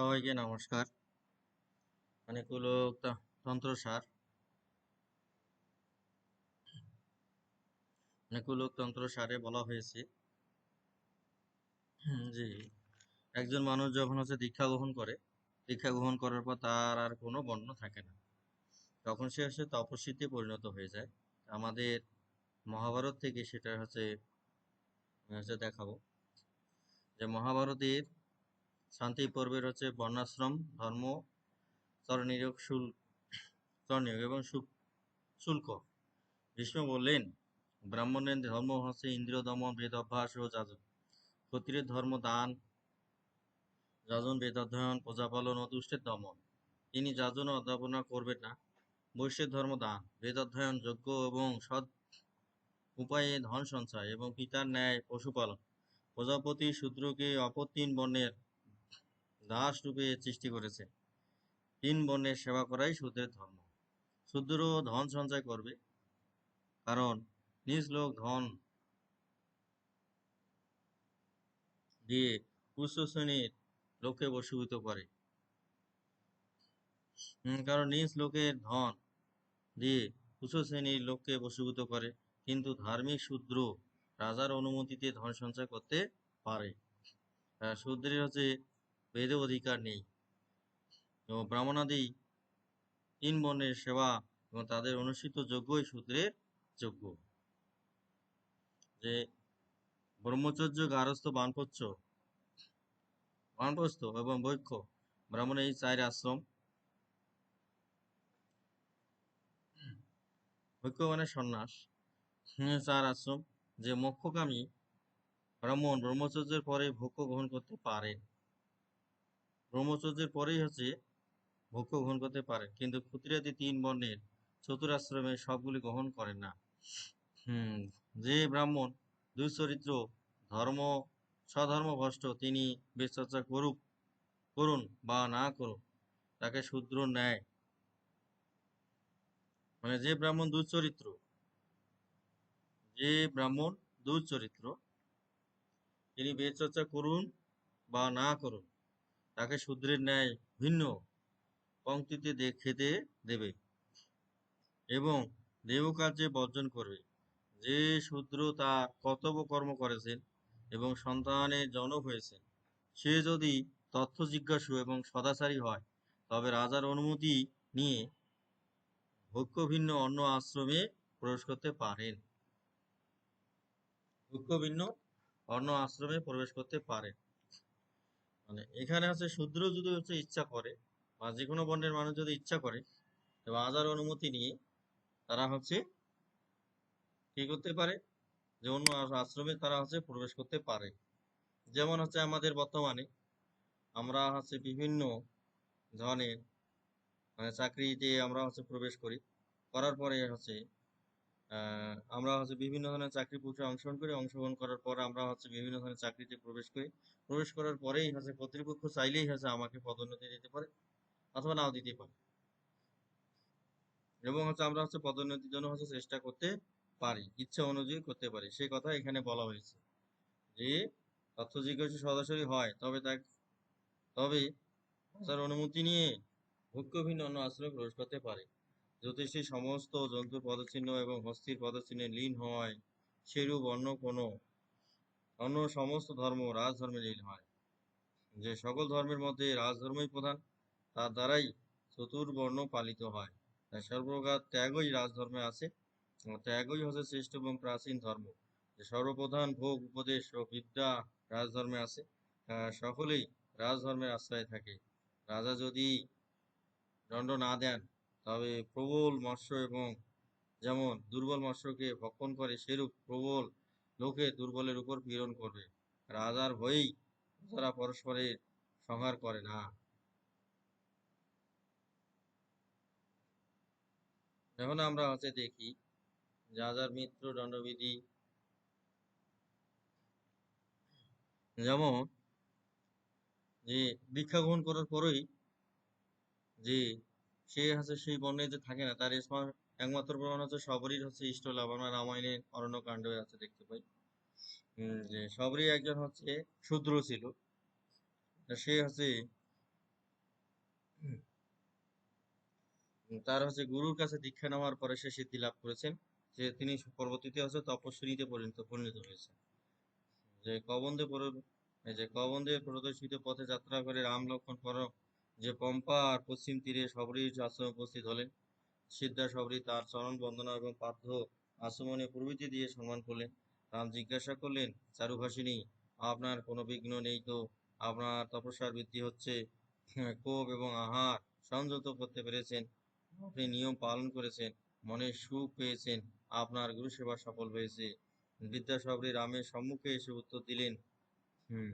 সবাইকে নমস্কার। অনেকগুলো তন্ত্রসার অনেকগুলো তন্ত্রসারে বলা হয়েছে। যে একজন মানুষ যখন হচ্ছে দীক্ষা গ্রহণ করে, দীক্ষা গ্রহণ করার পর তার আর কোনো বর্ণ থাকে না। তখন সে হচ্ছে তপস্বীতে পরিণত হয়ে যায়। আমাদের মহাভারত থেকে সেটা হচ্ছে দেখাবো। যে মহাভারতের শান্তি পর্বের হচ্ছে বর্ণাশ্রম, ধর্ম চরনিয়োগ চরনিয়োগ এবং শুল্ক। ভীষ্ম বললেন, ব্রাহ্মণের ধর্ম হচ্ছে ইন্দ্রিয় দমন বেদ, অভ্যাস ও যাজন। ক্ষত্রিয়ের ধর্ম দান, যাজন, বেদ অধ্যয়ন প্রজাপালন ও দুষ্টের দমন। তিনি যাজন ও অধ্যাপনা করবেন না, বৈশ্যের ধর্ম দান, বেদ অধ্যয়ন যোগ্য এবং সৎ উপায়ে ধন সঞ্চয় এবং পিতার ন্যায় পশুপালন। প্রজাপতি শূদ্রকে অপর তিন বর্ণের দাস রূপে সৃষ্টি করেছে। তিন বর্ণের সেবা করাই শূদ্রের ধর্ম। শূদ্র ধন সঞ্চয় করবে, কারণ নিজ লোক ধন দিয়ে উচ্চ শ্রেণির লোককে বশীভূত করে। কারণ নিজ লোকের ধন দিয়ে উচ্চ শ্রেণির লোককে বশীভূত করে, কিন্তু ধার্মিক শূদ্র রাজার অনুমতিতে ধন সঞ্চয় করতে পারে। শূদ্রের হচ্ছে বেদে অধিকার নেই। এবং ব্রাহ্মণাদি তিন বর্ণের সেবা এবং তাদের অনুষ্ঠিত যোগ্যই সূত্রের যোগ্য যে ব্রহ্মচর্য, গারস্থ বানপত্য বানপ্রস্থ এবং বৈক্য ব্রাহ্মণের এই চার আশ্রম। বৈক্য মানে সন্ন্যাস। চার আশ্রম। যে মোক্ষকামী ব্রাহ্মণ ব্রহ্মচর্যের পরে ভক্ষ গ্রহণ করতে পারেন। ব্রহ্মচর্যের পরেই হচ্ছে ভক্ষ গ্রহণ করতে পারে। কিন্তু ক্ষত্রিয়াদি তিন বর্ণের চতুরাশ্রমে সবগুলি গ্রহণ করেন না। হুম, যে ব্রাহ্মণ দুচরিত্র ধর্ম, স্বধর্মভ্রষ্ট, তিনি বেশচর্চা করুক, করুন বা না করুন তাকে শূদ্র নেয় মানে যে ব্রাহ্মণ দুচরিত্র যে ব্রাহ্মণ দুচরিত্র তিনি বেদ চর্চা করুন বা না করুন তাকে শূদ্রের ন্যায় ভিন্ন পংক্তিতে দে- খেতে দেবে এবং দেবকার্যে বর্জন করবে। যে শূদ্র তার কর্তব্য কর্ম করেছেন এবং সন্তানের জনক হয়েছেন, সে যদি তথ্য জিজ্ঞাসু এবং সদাচারী হয়, তবে রাজার অনুমতি নিয়ে ভক্ষ ভিন্ন অন্য আশ্রমে প্রবেশ করতে পারেন। ভক্ষ ভিন্ন অন্য আশ্রমে প্রবেশ করতে পারেন। মানে এখানে হচ্ছে শূদ্র যদি হচ্ছে ইচ্ছা করে বা যে কোনো বর্ণের মানুষ যদি ইচ্ছা করে এবং রাজার অনুমতি নিয়ে তারা হচ্ছে কি করতে পারে? যে অন্য আশ্রমে তারা হচ্ছে প্রবেশ করতে পারে। যেমন হচ্ছে আমাদের বর্তমানে আমরা হচ্ছে বিভিন্ন ধরনের মানে চাকরিতে আমরা হচ্ছে প্রবেশ করি। করার পরে হচ্ছে আমরা হচ্ছে বিভিন্ন ধরনের চাকরি পরীক্ষায় অংশগ্রহণ করি। অংশগ্রহণ করার পর আমরা হচ্ছে বিভিন্ন ধরনের চাকরিতে প্রবেশ করি। প্রবেশ করার পরেই হচ্ছে কর্তৃপক্ষ চাইলেই হচ্ছে আমাকে পদোন্নতি দিতে পারে অথবা নাও দিতে পারে। এবং হচ্ছে আমরা হচ্ছে পদোন্নতির জন্য হচ্ছে চেষ্টা করতে পারি, ইচ্ছা অনুযায়ী করতে পারি। সেই কথা এখানে বলা হয়েছে যে তথ্য জিজ্ঞাসা সরাসরি হয়, তবে তা, তবে তার অনুমতি নিয়ে ভক্ষ ভিন্ন অন্য আশ্রমে প্রবেশ করতে পারে। জ্যোতিষী সমস্ত জন্তুর পদচিহ্ন এবং হস্তির পদচিহ্নে লীন হয়, সেরূপ অন্য কোনো, অন্য সমস্ত ধর্ম রাজধর্মে লীন হয়। যে সকল ধর্মের মধ্যে রাজধর্মই প্রধান, তার দ্বারাই চতুর্বর্ণ পালিত হয়। তাই সর্বপ্রকার ত্যাগই রাজধর্মে আছে ত্যাগই হচ্ছে শ্রেষ্ঠ এবং প্রাচীন ধর্ম। যে সর্বপ্রধান ভোগ, উপদেশ ও বিদ্যা রাজধর্মে আছে সকলেই রাজধর্মের আশ্রয় থাকে। রাজা যদি দণ্ড না দেন তবে প্রবল মৎস্য এবং যেমন দুর্বল মৎস্যকে ভক্ষণ করে, সেরূপ প্রবল লোকে দুর্বলের উপর পীড়ন করবে। রাজার ভয়েই প্রজারা পরস্পরের সংহার করে না। এখন আমরা হচ্ছে দেখি, রাজার মিত্র দণ্ডবিধি যেমন যে দীক্ষা গ্রহণ করার পরেই যে সে হচ্ছে সেই বনে যে থাকে না, তার একমাত্র প্রমাণ হচ্ছে সবরীর হচ্ছে ইষ্ট লাভ রামায়ণের অরণ্য কাণ্ড আছে দেখতে পাই। যে সবরী একজন হচ্ছে শূদ্র ছিল। সে হচ্ছে তার হচ্ছে গুরুর কাছে দীক্ষা নেওয়ার পরে সে সিদ্ধি লাভ করেছেন। যে তিনি পরবর্তীতে হচ্ছে তপস্বিনীতে পরিণত পরিণত হয়েছে যে কবন্দে যে কবন্দে প্রদর্শিত পথে যাত্রা করে রাম লক্ষণ পর যে পম্পা আর পশ্চিম তীরে সবরী আশ্রমে উপস্থিত হলেন। সিদ্ধা সবরী তার চরণ বন্দনা এবং পার্থ আশ্রমণে প্রভৃতি দিয়ে সম্মান করলেন। রাম জিজ্ঞাসা করলেন চারুভাষিনী আপনার কোনো বিঘ্ন নেই তো? আপনার তপস্যার বৃদ্ধি হচ্ছে হ্যাঁ, কোপ এবং আহার সংযত করতে পেরেছেন। আপনি নিয়ম পালন করেছেন মনে সুখ পেয়েছেন আপনার গুরু সেবা সফল হয়েছে। বিদ্যাসাগরী রামের সম্মুখে এসে উত্তর দিলেন হুম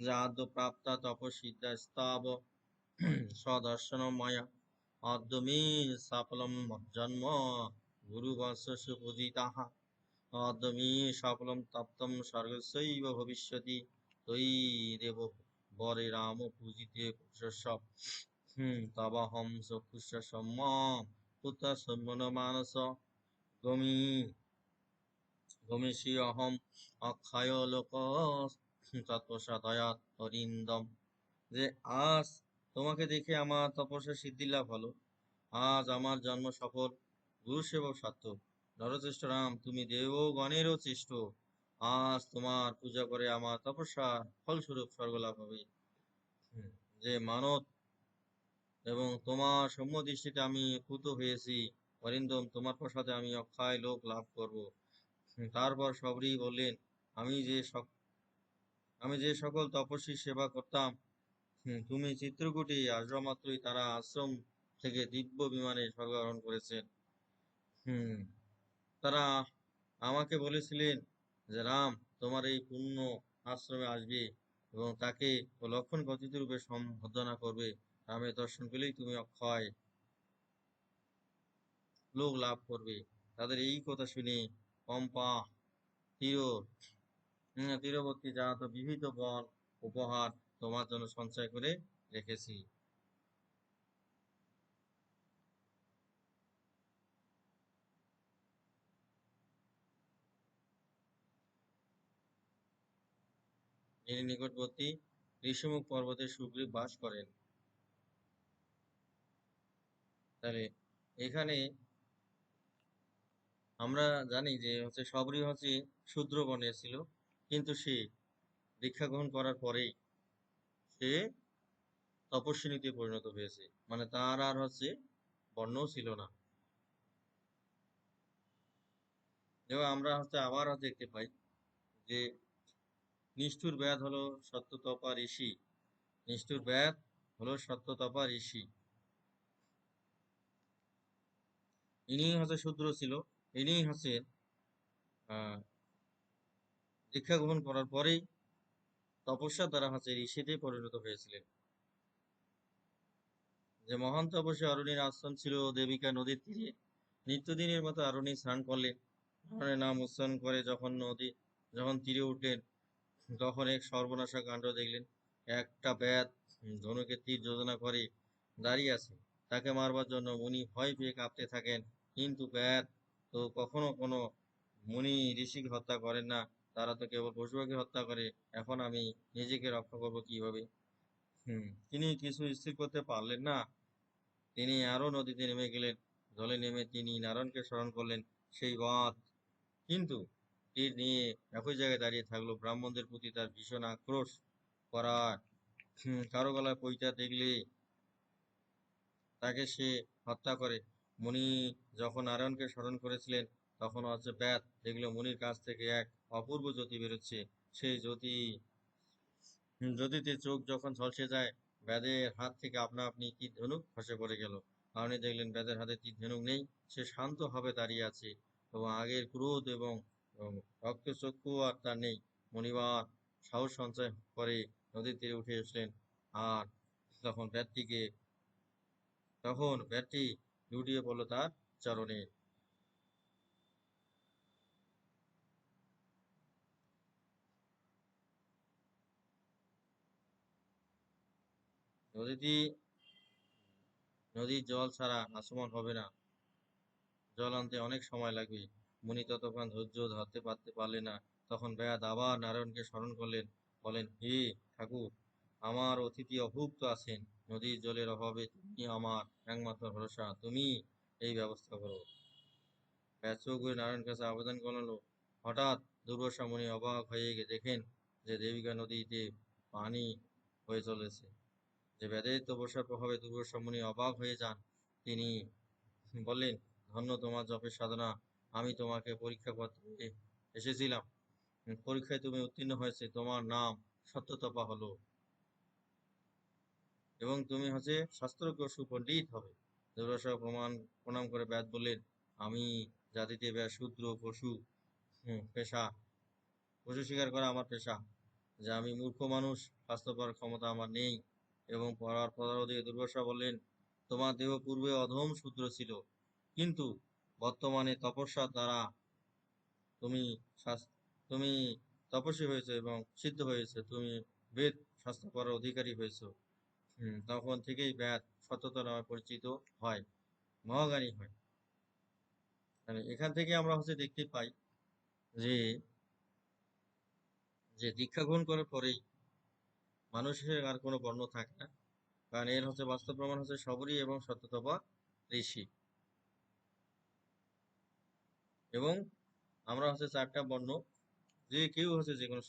যাদ্য প্রাপ্তা তপসিদ্ধা স্তাব স্বদর্শন মায়া। আদ্য মে সাফলম জন্ম গুরুবংশস্য পূজিতাः আদ্য মে সফলম তপ্তম স্বর্গস্যৈব ভবিষ্যতি। তৈ দেব বরে রাম পূজিতে পুরুষস্য হুম, তবহম চক্ষুষ সম্ম পুত্র সম্মন মানস। গমি, গমিষি অহম অক্ষয় লোক। তৎপসাদয়াত অরিন্দম। যে আজ তোমাকে দেখে আমার তপস্যা সিদ্ধি লাভ হলো আজ আমার জন্ম সফল গুরু সেবক সত্য নরশ্রেষ্ঠ রাম, তুমি দেবগণেরও শ্রেষ্ঠ। আজ তোমার পূজা করে আমার তপস্যা ফলস্বরূপ স্বর্গ লাভ হবে। যে মানত এবং তোমার সৌম্য দৃষ্টিতে আমি পুত হয়েছি, অরিন্দম, তোমার প্রসাদে আমি অক্ষয় লোক লাভ করব। তারপর সবরি বললেন, আমি যে সক- আমি যে সকল তপস্বী সেবা করতাম তুমি চিত্রকূটে আসবা মাত্রই, তারা আশ্রম থেকে দিব্য বিমানে স্বর্গারোহণ করেছেন। হুম, তারা আমাকে বলেছিলেন যে, রাম, তোমার এই পুণ্য আশ্রমে আসবে এবং তাকে লক্ষণ কথিত রূপে সম্বোধনা করবে। রামের দর্শন পেলেই তুমি অক্ষয় লোক লাভ করবে। তাদের এই কথা শুনে কম্পা, তীর তীরবর্তী জানাত বিবিধ বন উপহার তোমার জন্য সঞ্চয় করে রেখেছি। যিনি নিকটবর্তী ঋষিমুখ পর্বতে সুগ্রীব বাস করেন। তাহলে এখানে আমরা জানি যে হচ্ছে সবরই হচ্ছে শূদ্র বর্ণের ছিল, কিন্তু সে দীক্ষা গ্রহণ করার পরেই সে তপস্বিনীতে পরিণত হয়েছে। মানে তার আর হচ্ছে বর্ণও ছিল না। এবং আমরা হচ্ছে আবার দেখতে পাই যে নিষ্ঠুর ব্যাধ হলো সত্যতপা ঋষি। নিষ্ঠুর ব্যাধ হলো সত্যতপা ঋষি। ইনি হচ্ছে শূদ্র ছিল। ইনি হচ্ছে দীক্ষা গ্রহণ করার পরেই তপস্যা দ্বারা হচ্ছে ঋষিতে পরিণত হয়েছিলেন। যে মহান তপস্যা অরণ্যের আশ্রম ছিল দেবিকা নদীর তীরে, নিত্যদিনের মতো অরণ্যে স্নান করলেন। অরণ্যের নাম উচ্চারণ করে যখন নদী, যখন তীরে উঠলেন, তখন এক সর্বনাশা কাণ্ড দেখলেন। একটা ব্যাত ধনুকে তীর যোজনা করে দাঁড়িয়ে আছে। তাকে মারবার জন্য মুনি ভয় পেয়ে কাঁপতে থাকেন। কিন্তু ব্যাত তো কখনো কোনো মুনি ঋষিকে হত্যা করেন না। তারা তো কেবল পশু পাখি হত্যা করে, এখন আমি নিজেকে রক্ষা করব কীভাবে? হুম, তিনি কিছু স্থির করতে পারলেন না। তিনি আরও নদীতে নেমে গেলেন, জলে নেমে তিনি নারায়ণকে স্মরণ করলেন সেই বাঁধ কিন্তু তীর নিয়ে একই জায়গায় দাঁড়িয়ে থাকল ব্রাহ্মণদের প্রতি তার ভীষণ আক্রোশ করার। কারও গলায় পৈতা দেখলে তাকে সে হত্যা করে। মুনি যখন নারায়ণকে স্মরণ করেছিলেন তখন হচ্ছে ব্যাত। দেখল মুনির কাছ থেকে এক অপূর্ব জ্যোতি বেরোচ্ছে। সেই জ্যোতি, জ্যোতিতে চোখ যখন ঝলসে যায় ব্যাদের হাত থেকে আপনা আপনি তীর ধনুক খসে পড়ে গেল? আপনি দেখলেন ব্যাদের হাতে তীর ধনুক নেই, সে শান্তভাবে দাঁড়িয়ে আছে এবং আগের ক্রোধ এবং রক্তচক্ষু আর তার নেই। মণিবার সাহস সঞ্চয় করে নদীর তীরে উঠে এসলেন আর তখন ব্যাটটিকে তখন ব্যাটটি লুটিয়ে পড়ল তার চরণে। নদীটি, নদীর জল ছাড়া আচমন হবে না। জল আনতে অনেক সময় লাগবে। মুনি ততক্ষণ ধৈর্য ধরতে পারতে পারলেন না। তখন ব্যাদ আবার নারায়ণকে স্মরণ করলেন। বলেন, হে ঠাকুর, আমার অতিথি অভুক্ত আছেন। নদীর জলের অভাবে তুমি আমার একমাত্র ভরসা। তুমি এই ব্যবস্থা করো। ব্যস্ত করে নারায়ণ কাছে আবেদন করল হঠাৎ দুর্বাসা মুনি অবাক হয়ে গিয়ে দেখেন যে দেবিকা নদীতে পানি হয়ে চলেছে। যে বেদের তপস্যার প্রভাবে মুনি অবাক হয়ে যান। তিনি বললেন, ধন্য তোমার জপের সাধনা, আমি তোমাকে পরীক্ষা করতে এসেছিলাম। পরীক্ষায় তুমি উত্তীর্ণ হয়েছে, তোমার নাম সত্যতপা হলো এবং তুমি হচ্ছে শাস্ত্রজ্ঞ সুপণ্ডিত হবে। দুর্বাসা প্রমাণ, প্রণাম করে ব্যাদ বললেন, আমি জাতিতে ব্যাস শূদ্র পশু পেশা। পশু শিকার করা আমার পেশা। যে আমি মূর্খ মানুষ পড়ার ক্ষমতা আমার নেই। এবং পড়ার পরারোধে দুর্বাসা বললেন, তোমার দেহ পূর্বে অধম শূদ্র ছিল, কিন্তু বর্তমানে তপস্যার দ্বারা তুমি তুমি তপস্বী হয়েছে এবং সিদ্ধ হয়েছে, তুমি বেদ শাস্ত্র করার অধিকারী হয়েছো। তখন থেকেই বেদ সত্যতা নামে পরিচিত হয়, মহাজ্ঞানী হয়। মানে এখান থেকে আমরা হচ্ছে দেখতে পাই যে যে দীক্ষা গ্রহণ করার পরেই মানুষের আর কোনো বর্ণ থাকে না। কারণ এর হচ্ছে বাস্তব প্রমাণ হচ্ছে সবরী এবং সত্যতপা ঋষি। এবং আমরা হচ্ছে চারটা বর্ণ যে কেউ হচ্ছে যে কোনো